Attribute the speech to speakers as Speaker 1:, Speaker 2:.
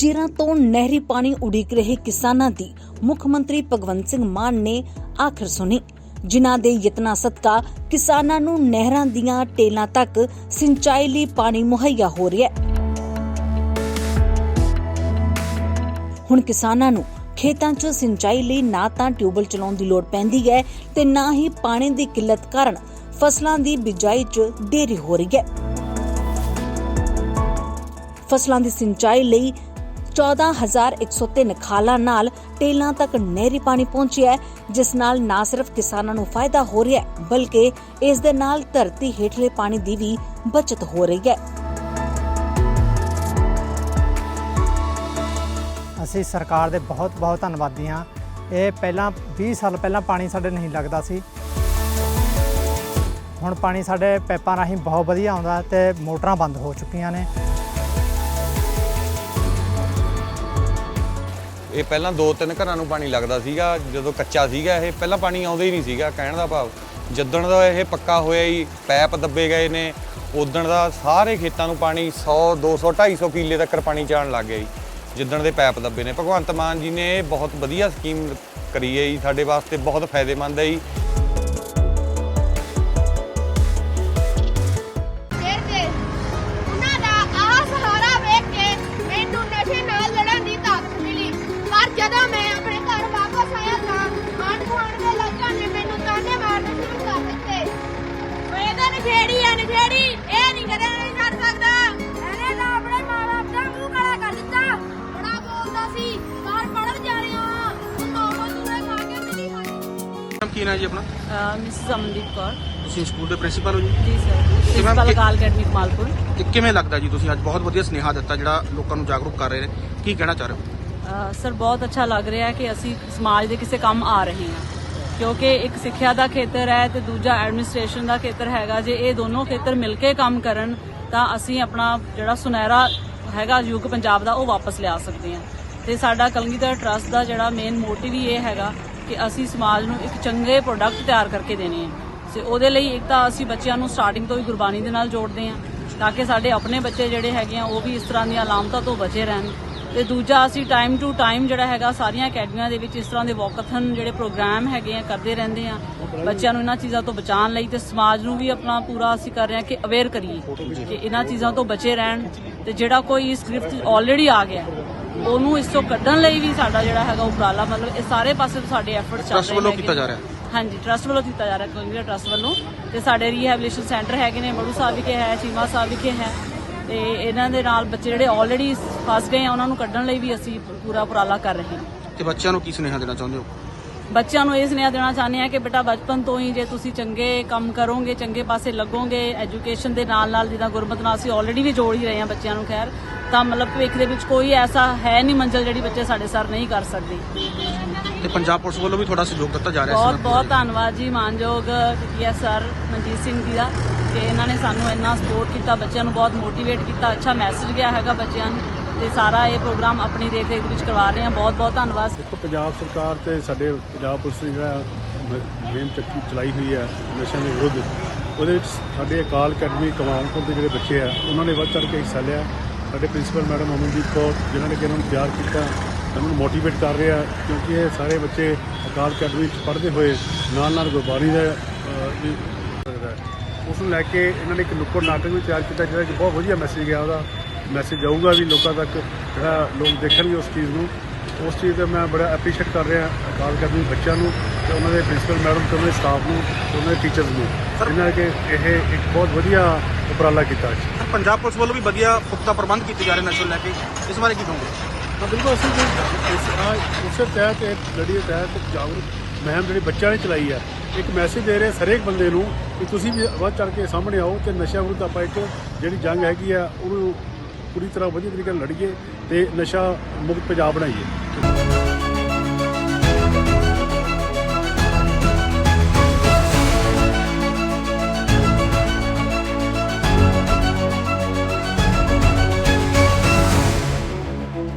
Speaker 1: ਚਿਰਾਂ ਤੋਂ ਨਹਿਰੀ ਪਾਣੀ ਉਡੀਕ ਰਹੇ ਕਿਸਾਨਾਂ ਦੀ ਮੁੱਖ ਮੰਤਰੀ ਭਗਵੰਤ ਸਿੰਘ ਮਾਨ ਨੇ ਆਖਰ ਸੁਣੀ। ਜਿਨ੍ਹਾਂ ਦੇ ਯਤਨਾਂ ਸਦਕਾ ਕਿਸਾਨਾਂ ਨੂੰ ਨਹਿਰਾਂ ਦੀਆਂ ਟੇਲਾਂ ਤੱਕ ਸਿੰਚਾਈ ਲਈ ਪਾਣੀ ਮੁਹੱਈਆ ਹੋ ਰਿਹਾ ਹੈ। ਹੁਣ ਕਿਸਾਨਾਂ ਨੂੰ ਖੇਤਾਂ 'ਚ ਸਿੰਚਾਈ ਲਈ ਨਾ ਤਾਂ ਟਿਊਬਲ ਚਲਾਉਣ ਦੀ ਲੋੜ ਪੈਂਦੀ ਹੈ ਤੇ ਨਾ ਹੀ ਪਾਣੀ ਦੀ ਕਿੱਲਤ ਕਾਰਨ ਫਸਲਾਂ ਦੀ ਬਿਜਾਈ 'ਚ ਦੇਰੀ ਹੋ ਰਹੀ ਹੈ। ਫਸਲਾਂ ਦੀ ਸਿੰਚਾਈ ਲਈ 14103 ਖਾਲਾਂ ਨਾਲ ਟੇਲਾਂ ਤੱਕ ਨਹਿਰੀ ਪਾਣੀ ਪਹੁੰਚਿਆ ਜਿਸ ਨਾਲ ਨਾ ਸਿਰਫ ਕਿਸਾਨਾਂ ਨੂੰ ਫਾਇਦਾ ਹੋ ਰਿਹਾ ਹੈ, ਬਲਕਿ ਇਸ ਦੇ ਨਾਲ ਧਰਤੀ ਹੇਠਲੇ ਪਾਣੀ ਦੀ ਵੀ ਬਚਤ ਹੋ ਰਹੀ ਹੈ।
Speaker 2: ਅਸੀਂ ਸਰਕਾਰ ਦੇ ਬਹੁਤ ਬਹੁਤ ਧੰਨਵਾਦੀ ਹਾਂ। ਇਹ ਪਹਿਲਾਂ 20 ਸਾਲ ਪਹਿਲਾਂ ਪਾਣੀ ਸਾਡੇ ਨਹੀਂ ਲੱਗਦਾ ਸੀ। ਹੁਣ ਪਾਣੀ ਸਾਡੇ ਪੈਪਾਂ ਰਾਹੀਂ ਬਹੁਤ ਵਧੀਆ ਆਉਂਦਾ ਤੇ ਮੋਟਰਾਂ ਬੰਦ ਹੋ ਚੁੱਕੀਆਂ ਨੇ।
Speaker 3: ਇਹ ਪਹਿਲਾਂ ਦੋ ਤਿੰਨ ਘਰਾਂ ਨੂੰ ਪਾਣੀ ਲੱਗਦਾ ਸੀਗਾ, ਜਦੋਂ ਕੱਚਾ ਸੀਗਾ ਇਹ, ਪਹਿਲਾਂ ਪਾਣੀ ਆਉਂਦਾ ਹੀ ਨਹੀਂ ਸੀਗਾ ਕਹਿਣ ਦਾ ਭਾਵ। ਜਿੱਦਣ ਦਾ ਇਹ ਪੱਕਾ ਹੋਇਆ ਹੀ ਪੈਪ ਦੱਬੇ ਗਏ ਨੇ, ਉਦਣ ਦਾ ਸਾਰੇ ਖੇਤਾਂ ਨੂੰ ਪਾਣੀ 100 200 250 ਕਿੱਲੇ ਤੱਕ ਪਾਣੀ ਜਾਣ ਲੱਗ ਗਿਆ ਜੀ, ਜਿੱਦਣ ਦੇ ਪੈਪ ਦੱਬੇ ਨੇ। ਭਗਵੰਤ ਮਾਨ ਜੀ ਨੇ ਇਹ ਬਹੁਤ ਵਧੀਆ ਸਕੀਮ ਕਰੀ ਹੈ ਜੀ, ਸਾਡੇ ਵਾਸਤੇ ਬਹੁਤ ਫਾਇਦੇਮੰਦ ਹੈ ਜੀ।
Speaker 4: ਜਦੋਂ ਮੈਂ ਆਪਣੇ ਘਰ ਵਾਪਸ ਆਇਆ ਤਾਂ ਆਂਢ ਗੁਆਂਢ ਦੇ ਲੋਕਾਂ ਨੇ ਮੈਨੂੰ ਤਾਨੇ ਮਾਰਨੇ ਸ਼ੁਰੂ ਕਰ ਦਿੱਤੇ। ਓਏ ਇਹਦਾ ਨਸ਼ੇੜੀ ਆ ਨਸ਼ੇੜੀ ਇਹ ਨਹੀਂ ਕਦੇ ਨਹੀਂ ਛੱਡ ਸਕਦਾ। ਇਹਨੇ ਤਾਂ ਆਪਣੇ ਮਾਂ-ਬਾਪ ਦਾ ਮੂੰਹ ਕਾਲਾ ਕਰ ਦਿੱਤਾ। ਬੜਾ ਬੋਲਦਾ ਸੀ ਬਾਹਰ ਪੜਨ ਜਾ ਰਿਹਾ ਹਾਂ ਤੂੰ ਮਾਮਾ ਦੂਰੇ ਖਾ ਕੇ
Speaker 5: ਨਾਂ ਜੀ ਆਪਣਾ?
Speaker 6: ਮਿਸਿਸ ਅਮਨਦੀਪ ਕੌਰ।
Speaker 5: ਤੁਸੀਂ ਸਕੂਲ ਦੇ ਪ੍ਰਿੰਸੀਪਲ ਹੋ ਜੀ?
Speaker 6: ਜੀ sir. Principal Akal academy Kamalpur.
Speaker 5: ਤੇ ਕਿਵੇਂ ਲੱਗਦਾ ਜੀ ਤੁਸੀਂ ਅੱਜ ਬਹੁਤ ਵਧੀਆ ਸੁਨੇਹਾ ਦਿੱਤਾ ਜਿਹੜਾ ਲੋਕਾਂ ਨੂੰ ਜਾਗਰੂਕ ਕਰ ਰਹੇ ਨੇ? ਕੀ ਕਹਿਣਾ ਚਾਹ ਰਹੇ ਹੋ?
Speaker 6: ਸਰ, ਬਹੁਤ ਅੱਛਾ ਲੱਗ ਰਿਹਾ ਹੈ ਕਿ ਅਸੀਂ ਸਮਾਜ ਦੇ ਕਿਸੇ ਕੰਮ ਆ ਰਹੇ ਹਾਂ। ਕਿਉਂਕਿ ਇੱਕ ਸਿੱਖਿਆ ਦਾ ਖੇਤਰ ਹੈ ਤੇ ਦੂਜਾ ਐਡਮਿਨਿਸਟ੍ਰੇਸ਼ਨ ਦਾ ਖੇਤਰ ਹੈਗਾ। ਜੇ ਇਹ ਦੋਨੋਂ ਖੇਤਰ ਮਿਲ ਕੇ ਕੰਮ ਕਰਨ, ਤਾਂ ਅਸੀਂ ਆਪਣਾ ਜਿਹੜਾ ਸੁਨਹਿਰਾ ਹੈਗਾ ਯੁੱਗ ਪੰਜਾਬ ਦਾ, ਉਹ ਵਾਪਸ ਲਿਆ ਸਕਦੇ ਹਾਂ। ਤੇ ਸਾਡਾ ਕਲਗੀਧਰ ਟਰਸਟ ਦਾ ਜਿਹੜਾ ਮੇਨ ਮੋਟਿਵ ਹੀ ਇਹ ਹੈਗਾ ਕਿ ਅਸੀਂ ਸਮਾਜ ਨੂੰ ਇੱਕ ਚੰਗੇ ਪ੍ਰੋਡਕਟ ਤਿਆਰ ਕਰਕੇ ਦੇਣੇ ਹੈ। ਤੇ ਉਹਦੇ ਲਈ ਇੱਕ ਤਾਂ ਅਸੀਂ ਬੱਚਿਆਂ ਨੂੰ ਸਟਾਰਟਿੰਗ ਤੋਂ ਹੀ ਗੁਰਬਾਣੀ ਦੇ ਨਾਲ ਜੋੜਦੇ ਹਾਂ, ਤਾਂ ਕਿ ਸਾਡੇ ਆਪਣੇ ਬੱਚੇ ਜਿਹੜੇ ਹੈਗੇ ਆ, ਉਹ ਵੀ ਇਸ ਤਰ੍ਹਾਂ ਦੀਆਂ ਅਲਾਮਤਾਂ ਤੋਂ ਬਚੇ ਰਹਿਣ। ਤੇ ਦੂਜਾ ਅਸੀਂ ਟਾਈਮ ਟੂ ਟਾਈਮ ਜਿਹੜਾ ਹੈਗਾ ਸਾਰੀਆਂ ਅਕੈਡਮੀਆਂ ਦੇ ਵਿੱਚ ਇਸ ਤਰ੍ਹਾਂ ਦੇ ਵਾਕਥਨ ਜਿਹੜੇ ਪ੍ਰੋਗਰਾਮ ਹੈਗੇ ਆ ਕਰਦੇ ਰਹਿੰਦੇ ਆ। ਬੱਚਿਆਂ ਨੂੰ ਇਹਨਾਂ ਚੀਜ਼ਾਂ ਤੋਂ ਬਚਾਉਣ ਲਈ ਤੇ ਸਮਾਜ ਨੂੰ ਵੀ ਆਪਣਾ ਪੂਰਾ ਅਸੀਂ ਕਰ ਰਹੇ ਹਾਂ ਕਿ ਅਵੇਅਰ ਕਰੀਏ ਕਿ ਇਹਨਾਂ ਚੀਜ਼ਾਂ ਤੋਂ ਬਚੇ ਰਹਿਣ ਤੇ ਜਿਹੜਾ ਕੋਈ ਇਸ ਗ੍ਰਿਫਤ ਆਲਰੇਡੀ ਆ ਗਿਆ ਉਹਨੂੰ ਇਸ ਤੋਂ ਕੱਢਣ ਲਈ ਵੀ ਸਾਡਾ ਜਿਹੜਾ ਹੈਗਾ ਉਪਰਾਲਾ ਮਤਲਬ ਇਹ ਸਾਰੇ ਪਾਸੇ ਤੋਂ ਸਾਡੇ ਐਫਰਟਸ ਚੱਲ ਰਹੇ
Speaker 5: ਟਰਸਟ ਵੱਲੋਂ ਕੀਤਾ ਜਾ ਰਿਹਾ।
Speaker 6: ਹਾਂਜੀ ਟਰਸਟ ਵੱਲੋਂ ਕੀਤਾ ਜਾ ਰਿਹਾ ਕਲਗੀਧਰ ਟਰਸਟ ਵੱਲੋਂ। ਤੇ ਸਾਡੇ ਰੀਹੈਬਿਲਿਟੇਸ਼ਨ ਸੈਂਟਰ ਹੈਗੇ ਨੇ ਬੜੂ ਸਾਹਿਬ ਵਿਖੇ ਹੈ ਚੀਮਾ ਸਾਹਿਬ ਵਿਖੇ ਹੈ। ਤੇ ਇਹਨਾਂ ਦੇ ਨਾਲ ਬੱਚੇ ਜਿਹੜੇ ਆਲਰੇਡੀ ਫਸ ਗਏ ਆ ਉਹਨਾਂ ਨੂੰ ਕੱਢਣ ਲਈ ਵੀ ਅਸੀਂ ਪੂਰਾ ਉਪਰਾਲਾ ਕਰ ਰਹੇ ਹਾਂ।
Speaker 5: ਤੇ ਬੱਚਿਆਂ ਨੂੰ ਕੀ ਸੁਨੇਹਾ ਦੇਣਾ ਚਾਹੁੰਦੇ ਹੋ?
Speaker 6: ਬੱਚਿਆਂ ਨੂੰ ਇਹ ਸੁਨੇਹਾ ਦੇਣਾ ਚਾਹੁੰਦੇ ਆ ਕਿ ਬੇਟਾ ਬਚਪਨ ਤੋਂ ਹੀ ਜੇ ਤੁਸੀਂ ਚੰਗੇ ਕੰਮ ਕਰੋਗੇ ਚੰਗੇ ਪਾਸੇ ਲੱਗੋਗੇ ਐਜੂਕੇਸ਼ਨ ਦੇ ਨਾਲ ਨਾਲ ਜਿੱਦਾਂ ਗੁਰਮਤ ਨਾਲ ਅਸੀਂ ਆਲਰੇਡੀ ਵੀ ਜੋੜ ਹੀ ਰਹੇ ਹਾਂ ਬੱਚਿਆਂ ਨੂੰ ਖੈਰ। ਤਾਂ ਮਤਲਬ ਭਵਿੱਖ ਦੇ ਵਿੱਚ ਕੋਈ ਐਸਾ ਹੈ ਨਹੀਂ ਮੰਜ਼ਲ ਜਿਹੜੀ ਬੱਚੇ ਸਾਡੇ ਸਰ ਨਹੀਂ ਕਰ ਸਕਦੇ।
Speaker 5: ਤੇ ਪੰਜਾਬ ਪੁਲਿਸ ਵੱਲੋਂ ਵੀ ਤੁਹਾਡਾ ਸਹਿਯੋਗ ਦਿੱਤਾ ਜਾ ਰਿਹਾ
Speaker 6: ਬਹੁਤ
Speaker 5: ਨਾਲ।
Speaker 6: ਬਹੁਤ ਧੰਨਵਾਦ ਜੀ ਮਾਨਯੋਗ ਟੀਐਸ ਸਰ ਮਨਜੀਤ ਸਿੰਘ ਜੀ ਦਾ ਕਿ ਇਹਨਾਂ ਨੇ ਸਾਨੂੰ ਇੰਨਾ ਸਪੋਰਟ ਕੀਤਾ ਬੱਚਿਆਂ ਨੂੰ ਬਹੁਤ ਮੋਟੀਵੇਟ ਕੀਤਾ ਅੱਛਾ ਮੈਸੇਜ ਗਿਆ ਹੈਗਾ ਬੱਚਿਆਂ ਨੂੰ ਤੇ ਸਾਰਾ ਇਹ ਪ੍ਰੋਗਰਾਮ ਆਪਣੀ ਦੇਖ ਰੇਖ ਵਿੱਚ ਕਰਵਾ ਰਹੇ ਹਾਂ। ਬਹੁਤ ਬਹੁਤ ਧੰਨਵਾਦ।
Speaker 7: ਦੇਖੋ ਪੰਜਾਬ ਸਰਕਾਰ ਤੇ ਸਾਡੇ ਪੰਜਾਬ ਪੁਲਿਸ ਨੇ ਜਿਹੜਾ ਮ- ਮੁਹਿੰਮ ਚੱਕੀ ਚਲਾਈ ਹੋਈ ਹੈ ਨਸ਼ਿਆਂ ਦੇ ਵਿਰੁੱਧ ਉਹਦੇ ਵਿੱਚ ਸਾਡੇ ਅਕਾਲ ਅਕੈਡਮੀ ਕਮਾਲਪੁਰ ਦੇ ਜਿਹੜੇ ਬੱਚੇ ਆ ਉਹਨਾਂ ਨੇ ਵੱਧ ਚੜ੍ਹ ਕੇ ਹਿੱਸਾ ਲਿਆ। ਸਾਡੇ ਪ੍ਰਿੰਸੀਪਲ ਮੈਡਮ ਅਮਨਦੀਪ ਕੌਰ ਜਿਨ੍ਹਾਂ ਨੇ ਕਿ ਇਹਨਾਂ ਨੂੰ ਤਿਆਰ ਕੀਤਾ ਇਹਨਾਂ ਨੂੰ ਮੋਟੀਵੇਟ ਕਰ ਰਹੇ ਆ ਕਿਉਂਕਿ ਇਹ ਸਾਰੇ ਬੱਚੇ ਅਕਾਲ ਅਕੈਡਮੀ ਵਿੱਚ ਪੜ੍ਹਦੇ ਹੋਏ ਨਾਲ ਨਾਲ ਗੁਰਬਾਣੀ ਦਾ ਸਕਦਾ। ਉਸ ਨੂੰ ਲੈ ਕੇ ਇਹਨਾਂ ਨੇ ਇੱਕ ਨੁੱਕੜ ਨਾਟਕ ਵੀ ਤਿਆਰ ਕੀਤਾ ਜਿਹੜਾ ਕਿ ਬਹੁਤ ਵਧੀਆ ਮੈਸੇਜ ਗਿਆ ਉਹਦਾ। ਮੈਸੇਜ ਜਾਊਗਾ ਵੀ ਲੋਕਾਂ ਤੱਕ ਜਿਹੜਾ ਲੋਕ ਦੇਖਣਗੇ ਉਸ ਚੀਜ਼ ਨੂੰ। ਉਸ ਚੀਜ਼ ਦਾ ਮੈਂ ਬੜਾ ਐਪਰੀਸ਼ੀਏਟ ਕਰ ਰਿਹਾ ਅਕਾਲ ਅਕੈਡਮੀ ਬੱਚਿਆਂ ਨੂੰ ਤੇ ਉਹਨਾਂ ਦੇ ਪ੍ਰਿੰਸੀਪਲ ਮੈਡਮ ਤੇ ਉਹਨਾਂ ਦੇ ਸਟਾਫ ਨੂੰ ਤੇ ਉਹਨਾਂ ਦੇ ਟੀਚਰਸ ਨੂੰ। ਇਹਨਾਂ ਕਿ ਇਹ ਇੱਕ ਬਹੁਤ ਵਧੀਆ ਉਪਰਾਲਾ ਕੀਤਾ ਜੀ
Speaker 5: ਸਰ ਪੰਜਾਬ ਪੁਲਿਸ ਵੱਲੋਂ ਵੀ ਵਧੀਆ ਪੁਖਤਾ ਪ੍ਰਬੰਧ ਕੀਤੇ ਜਾ ਰਹੇ ਨਸ਼ੇ ਨੂੰ ਲੈ ਕੇ। ਇਸ ਬਾਰੇ ਕੀ ਕਹੋਗੇ?
Speaker 7: ਹਾਂ ਬਿਲਕੁਲ ਅਸੀਂ ਜੀ ਇਸ ਆ ਉਸੇ ਤਹਿਤ ਇਹ ਲੜੀ ਦੇ ਤਹਿਤ ਜਾਗਰੂਕ ਮੁਹਿੰਮ ਜਿਹੜੀ ਬੱਚਿਆਂ ਨੇ ਚਲਾਈ ਹੈ, ਇੱਕ ਮੈਸੇਜ ਦੇ ਰਹੇ ਹਰੇਕ ਬੰਦੇ ਨੂੰ ਕਿ ਤੁਸੀਂ ਵੀ ਵੱਧ ਚੜ ਕੇ ਸਾਹਮਣੇ ਆਓ ਤੇ ਨਸ਼ਾ ਵਿਰੁੱਧ ਆਪਾਂ ਇੱਕ ਜਿਹੜੀ ਜੰਗ ਹੈਗੀ ਆ, ਉਹਨੂੰ ਪੂਰੀ ਤਰ੍ਹਾਂ ਵਧੀਆ ਤਰੀਕੇ ਨਾਲ ਲੜੀਏ ਤੇ ਨਸ਼ਾ ਮੁਕਤ ਪੰਜਾਬ ਬਣਾਈਏ।